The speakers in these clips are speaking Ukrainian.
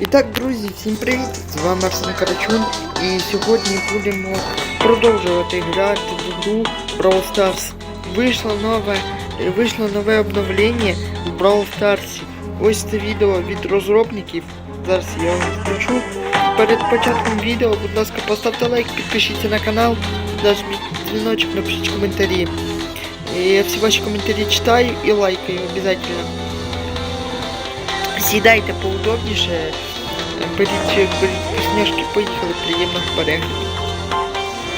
І так, друзі, всім привіт! З вами Арсен Карачун. І сьогодні будемо продовжувати грати в гру Brawl Stars. Вийшло нове, вийшло нове обновлення в Brawl Stars. Ось це відео від розробників. Зараз я вам включу. Перед початком відео, будь ласка, поставте лайк, підпишіться на канал, нажміть дзвіночок, напишіть коментарі. Я всі ваші коментарі читаю і лайкаю обов'язково. Сідайте поудобніше, беріть, беріть вкусняшки, поїхали, приємного перегляду.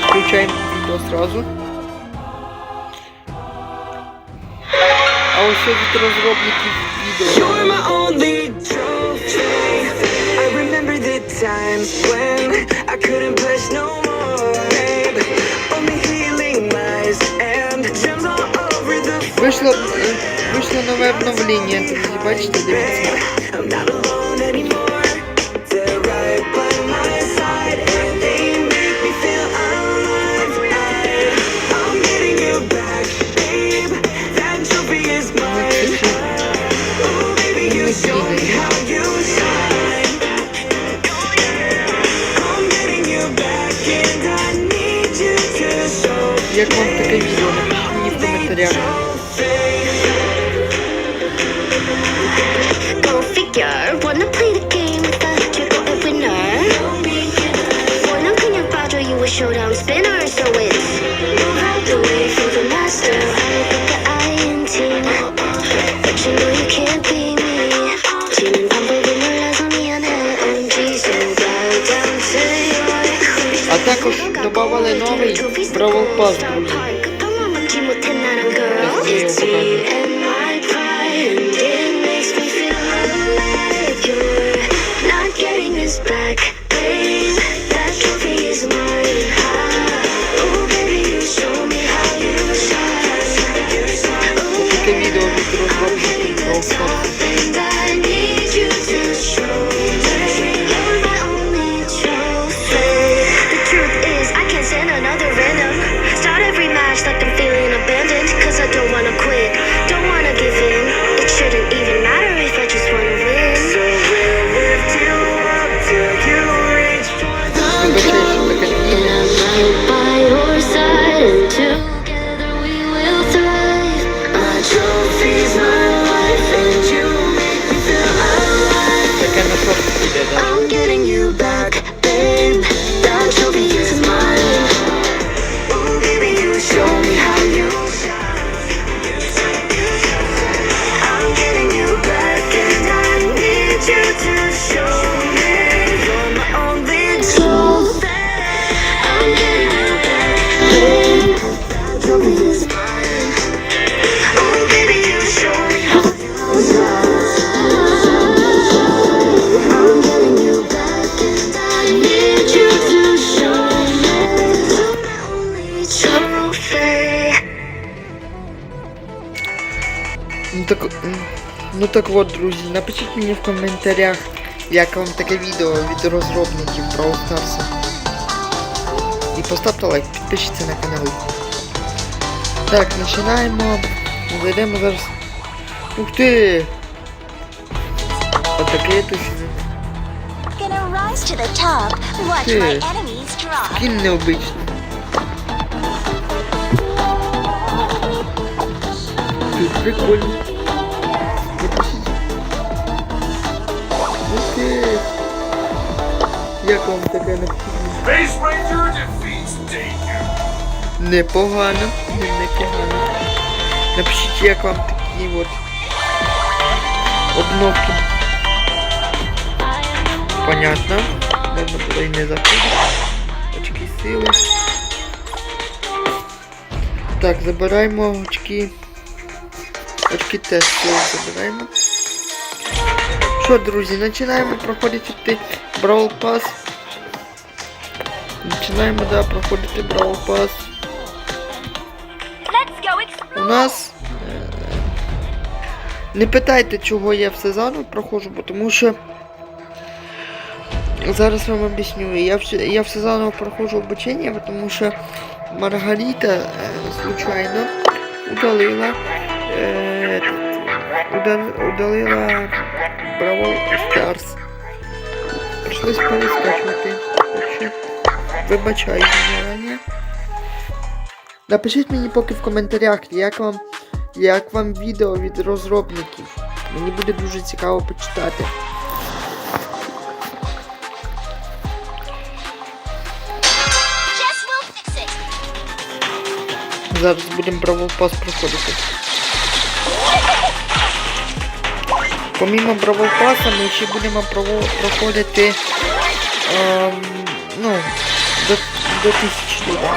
Включаємо відео сразу. А ось від розробників відео. You're my only trophy. I remember the times when I couldn't push no more. Babe. Only healing lies and gems all over the floor. Вийшло, е, вийшло нове обновлення, друзі, бачите, дивіться. Як вам таке відео? Напишіть мені в коментарях. Figure. Wanna також новий друзі. От, друзі, напишіть мені в коментарях, як вам таке відео від розробників Brawl Stars. І поставте лайк, підпишіться на канал. Так, починаємо. Зайдемо зараз. Ух ти! Отаке тут Gonna rise to the top. Watch my Good. enemies drop. кін необичний. Тут прикольно. Ух! Як вам таке напишіть? Space Ranger defeats Danger. Непогано, не непогано. Напишіть, як вам такі от обновки. Понятно. Можна було і не заходити. Очки сили. Так, забираємо очки. Очки теж сили забираємо. Що, друзі, починаємо проходити Brawl Pass. Починаємо, да, проходити Brawl Pass. У нас. е, Не питайте, чого я все заново проходжу, бо тому що. Зараз вам об'ясню. Я все, я все заново проходжу обучення, тому що Маргарита е, случайно удалила. Удалила Бравл Старс. прийшлось що Вибачаю зарані. Напишіть мені поки в коментарях, як вам, як вам відео від розробників. Мені буде дуже цікаво почитати. Зараз будемо Бравл Пас проходити. Помімо Бравл Паса ми ще будемо проходити ем, ну, до, до тисячі людей.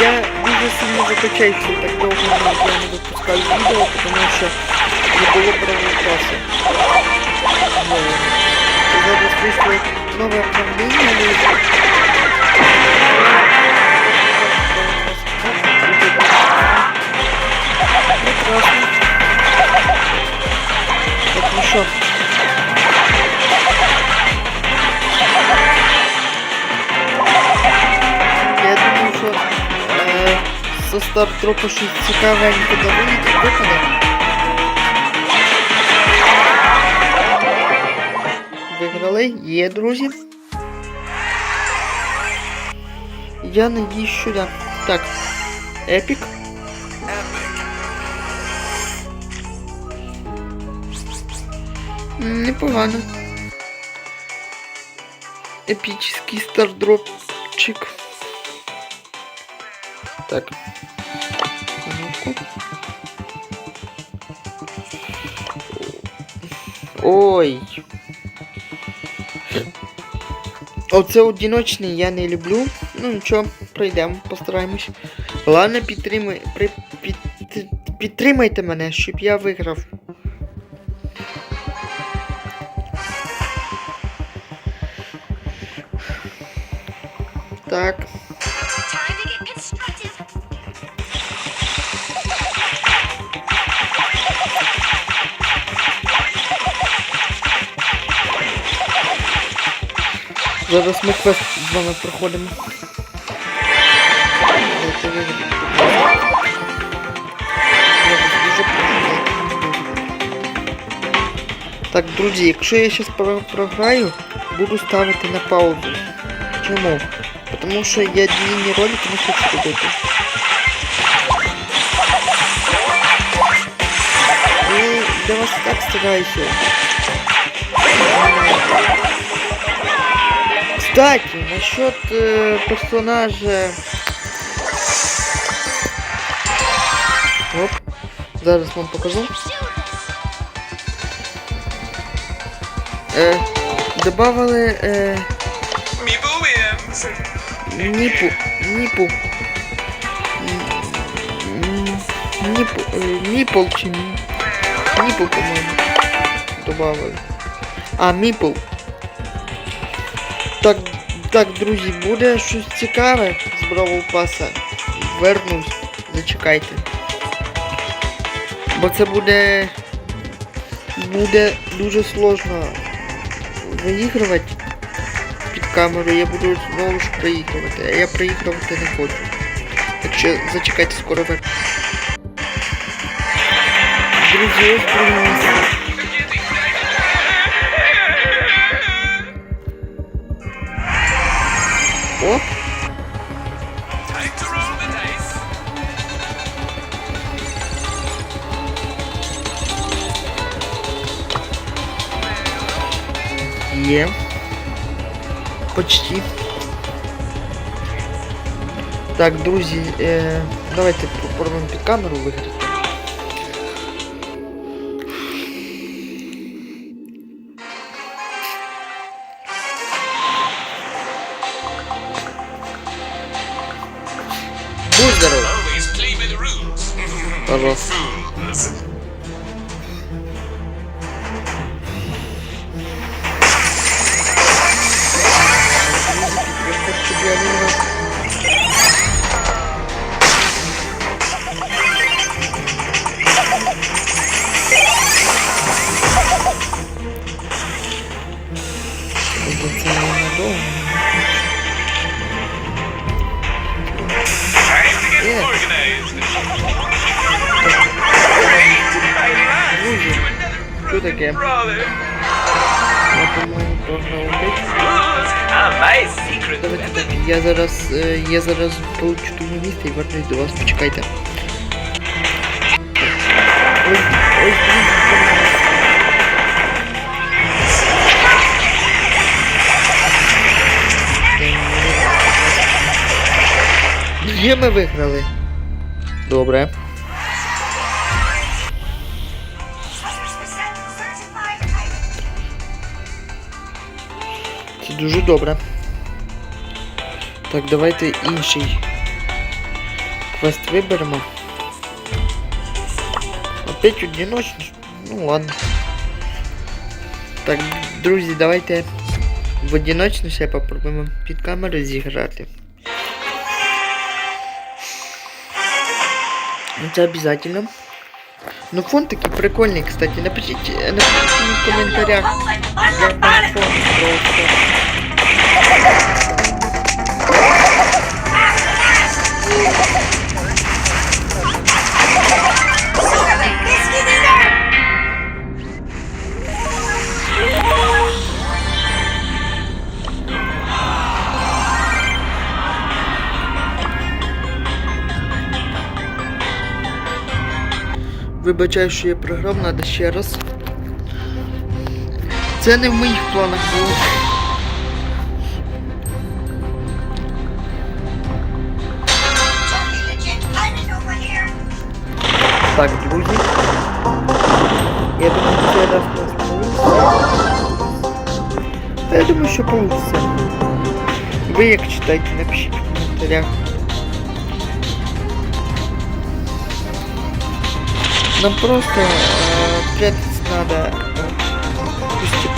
Я дуже сильно вибачаюся, що так довго я не випускаю відео, тому що не було Бравл Паса. нового. Зараз вийшло нове обновлення со стартропу щось цікавеньке да випаде. Виграли, є, друзі. Я надіюсь сюди. Так. Епік. Непогано. Епічний стардропчик. Так. Ой. Оце одиночний я не люблю. Ну нічого, пройдемо, постараємось. Ладно, підтримай, при, під, підтримайте мене, щоб я виграв. Зараз ми квест з вами проходимо. Дайте виграти, будь ласка. Я вас дуже прошу, дайте мені виграти. Так, друзі, якщо я зараз програю, буду ставити на паузу. Чому? Тому що я длинні ролики не хочу робити. І для вас і так стараюся. Кстати, насчет э, персонажа. Оп. Зараз вам покажу. Е, добавили е, Meeple wins. ніпу. Ніпу. М, Ніпу. Е, ніпл чи по-моєму. Добавили. А, міпл. Так, так, друзі, буде щось цікаве з Бравл Паса. Вернусь, зачекайте. Бо це буде. Буде дуже сложно виігрувати під камерою. Я буду знову ж проігрувати, а я проігрувати не хочу. Так що зачекайте скоро вер. Друзі, ось принесли. Почти. Так, друзі, е, давайте попробуємо під камеру виграти. Будь здоров! Always play by the rules. Пожалуйста. Є ми виграли. Добре. Це дуже добре. Так, давайте інший квест виберемо. Опять одиночний? Ну ладно. Так, друзі, давайте в одиночну ще попробуємо під камеру зіграти. Це обязательно. Ну фон такий прикольний, кстати. Напишите напишіть в коментарях. Я фон просто. Вибачаю, що я програв, надо ще раз. Це не в моїх планах було. Так, друзі. Я думаю, це раз у нас. Я думаю, що получится. Ви як читаєте, напишіть в коментарях. Нам просто э, прятаться надо. допустим.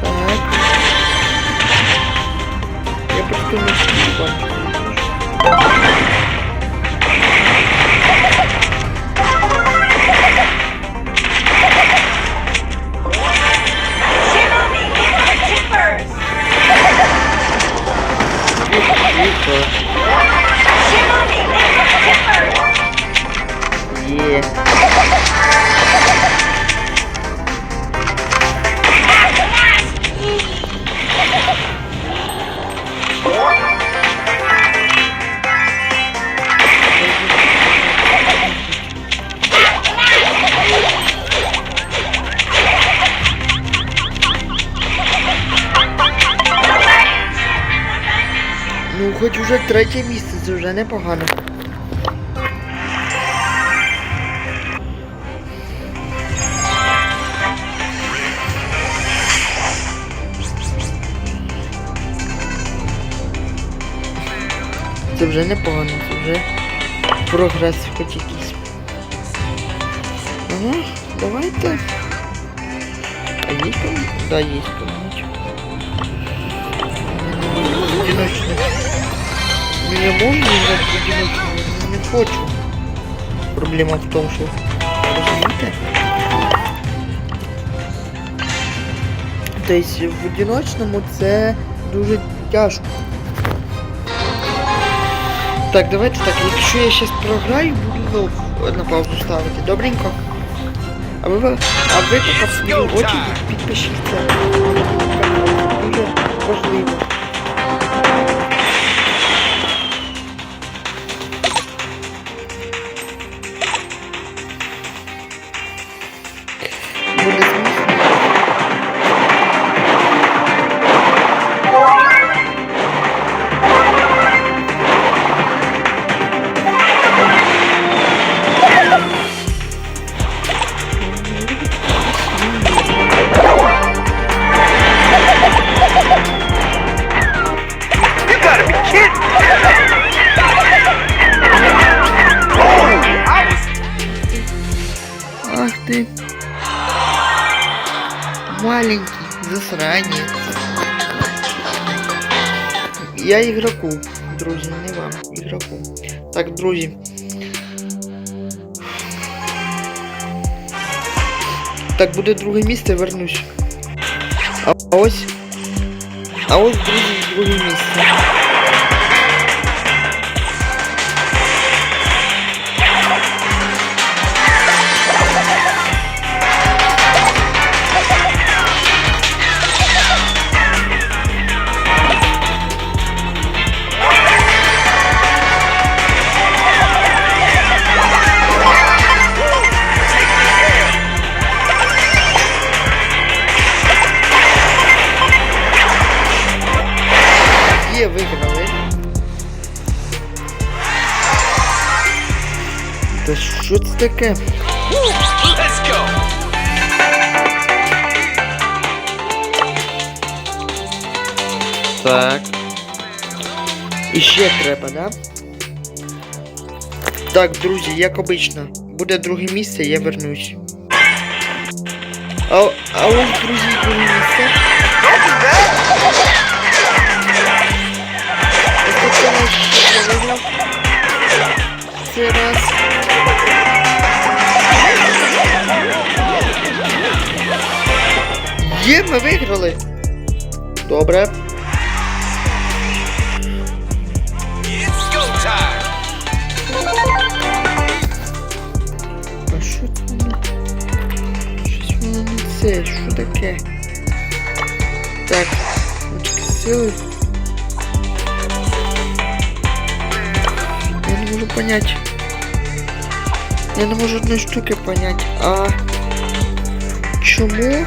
Так. Я просто не телефон. Тихо. Є. Ну, хоч уже третє місце, це вже непогано. Вже непогано, це вже прогрес хоч якийсь. Ага, давайте. А є там? Да, є там. Одиночный. Ну я могу играть в одиночную, но не хочу. Проблема в том, что... Розумієте? Тобто в одиночному це дуже тяжко. Так, давайте так, якщо я зараз програю, буду на паузу ставити. Добренько. А ви, а ви поки в свою очередь підпишіться. Дуже важливо. Так, друзі. Так, буде друге місце, вернусь. А ось. А ось, друзі, друге місце. Таке? Let's go. Так. І ще треба, да? Так, друзі, як обично, буде друге місце, я вернусь. А, а ось, друзі, друге місце. Ось це раз. Є, ми виграли. Добре. А що це? Щось воно не це, що таке? Так, сили. Я не можу понять. Я не можу одної штуки понять. А чому?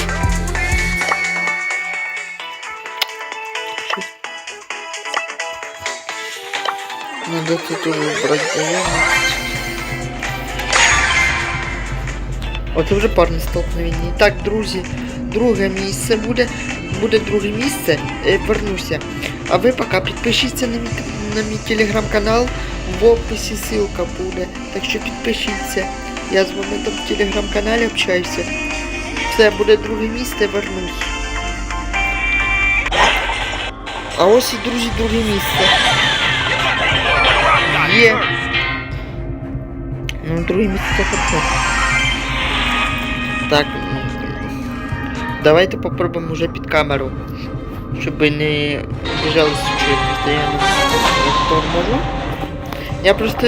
Надо тут выбрать. Оце вже парне столкновення. Так, друзі, друге місце буде. Буде друге місце. Е, вернуся. А ви поки підпишіться на мій, на мій телеграм-канал. В описі ссылка буде. Так що підпишіться. Я з там в телеграм-каналі общаюся. Все, буде друге місце, вернусь. А ось і, друзі, друге місце. Є. Ну, друге місце це хорошо. Так. Давайте попробуємо вже під камеру. Щоб не біжалися чуть постійно. Я то можу. Я просто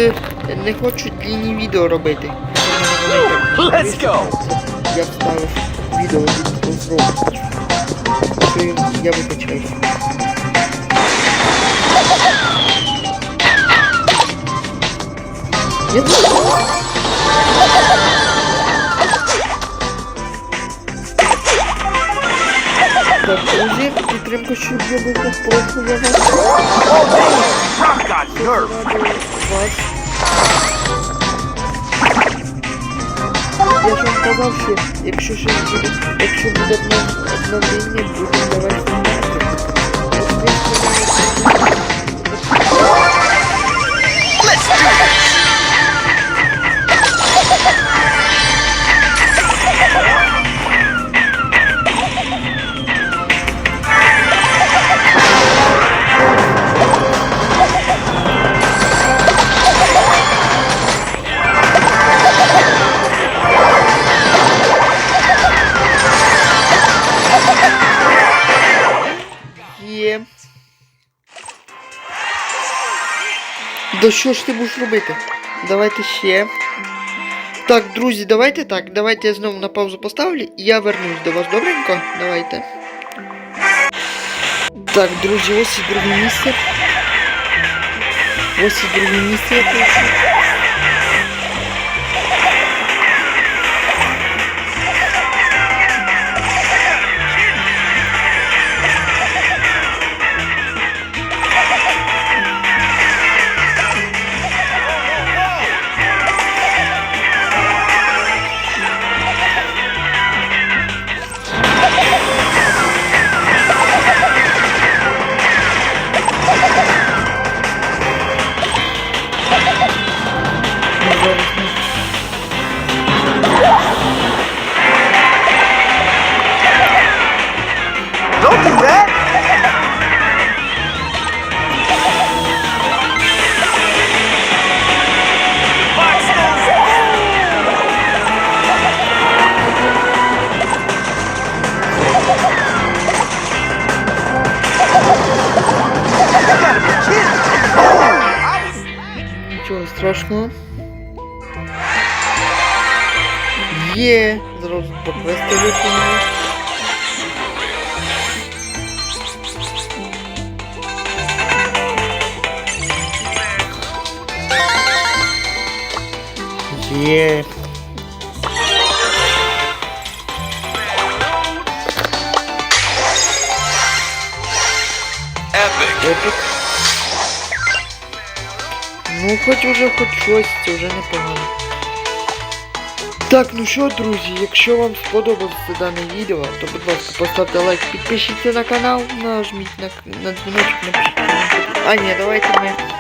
не хочу длинні відео робити. Let's go. Я вставив відео від розробки. Я- я вибачаюсь. Я Так, друзі, підтримка, щоб я виграв просто я вас Rock got nerve. ради вас. Я ж вам казав, що якщо щось буде, якщо буде обнов- обновлення, будемо давати знімати. Да що ж ти будеш робити? Давайте ще. Так, друзі, давайте так. Давайте я знову на паузу поставлю і я вернусь до вас. Добренько? Давайте. Так, друзі, ось і друге місце. Ось і друге місце я хочу. Є. Епік. Ну, хоч уже хоч щось, це вже непогано. Так, ну що, друзі, якщо вам сподобалося дане відео, то будь ласка, поставте лайк, підпишіться на канал, нажміть на, на дзвіночок, напишіть. А ні, давайте ми.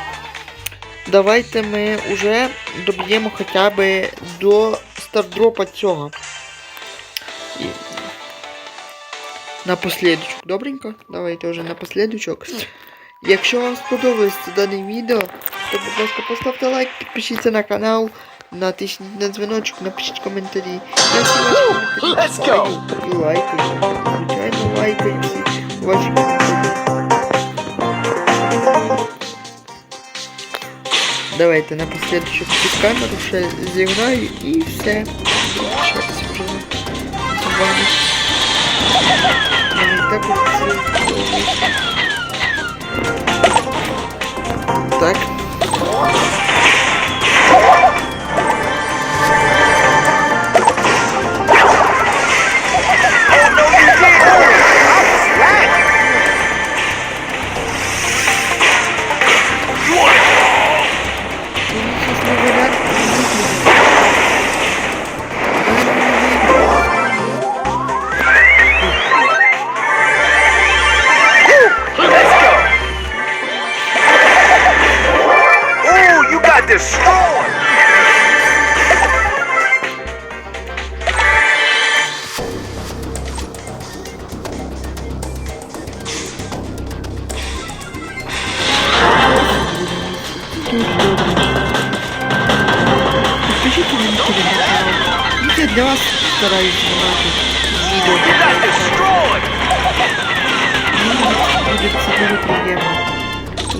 Давайте ми уже доб'ємо хоча б до стардропа цього. І... Напослідочок, добренько? Давайте вже напослідочок. Якщо вам сподобалось дане відео, то будь ласка поставте лайк, підпишіться на канал, натисніть на дзвіночок, напишіть коментарі. Я всі ваші коментарі і лайкаю. Звичайно, лайкаю всі ваші коментарі. Давайте напослідочок під камеру ще зіграю і все. Прощатися вже з вами. Мені так уже Так.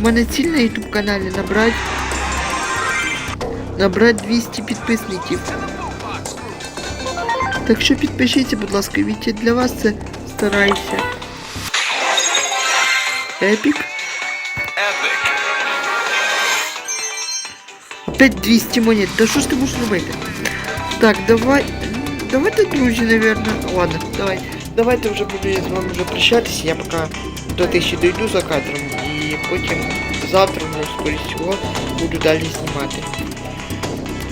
мене ціль на YouTube каналі набрати набрати 200 підписників. Так що підпишіться, будь ласка, ведь я для вас це стараюся. Епік. Epic. Опять 200 монет. Да що ж ти можеш робити? Так, давай. Давайте, друзі, наверное. Ладно, давай. Давайте вже буду я з вами вже прощатися. Я поки до тисячі дойду за кадром і Потім завтра, може, скоріше всього, буду далі знімати.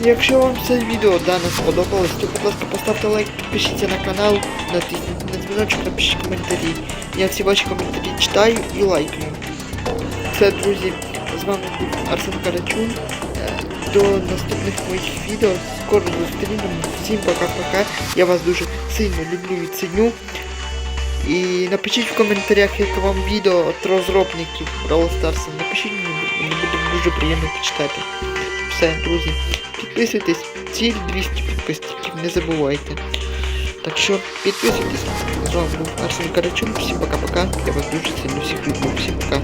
Якщо вам це відео дане сподобалось, то будь ласка поставте лайк, підпишіться на канал, натисніть на дзвіночок, напишіть коментарі. Я всі ваші коментарі читаю і лайкаю. Все, друзі, з вами був Арсен Карачун. Е, До наступних моїх відео. Скоро зустрінемо. Всім пока-пока. Я вас дуже сильно люблю і ціню. І напишіть в коментарях, як вам відео від розробників Brawl Stars. Напишіть мені буде дуже приємно почитати. Все, друзі, підписуйтесь. Ціль 200 підписників, не забувайте. Так що підписуйтесь. З вами був Арсен Карачун. Всім пока-пока. Я вас дуже сильно всіх люблю. Всім пока.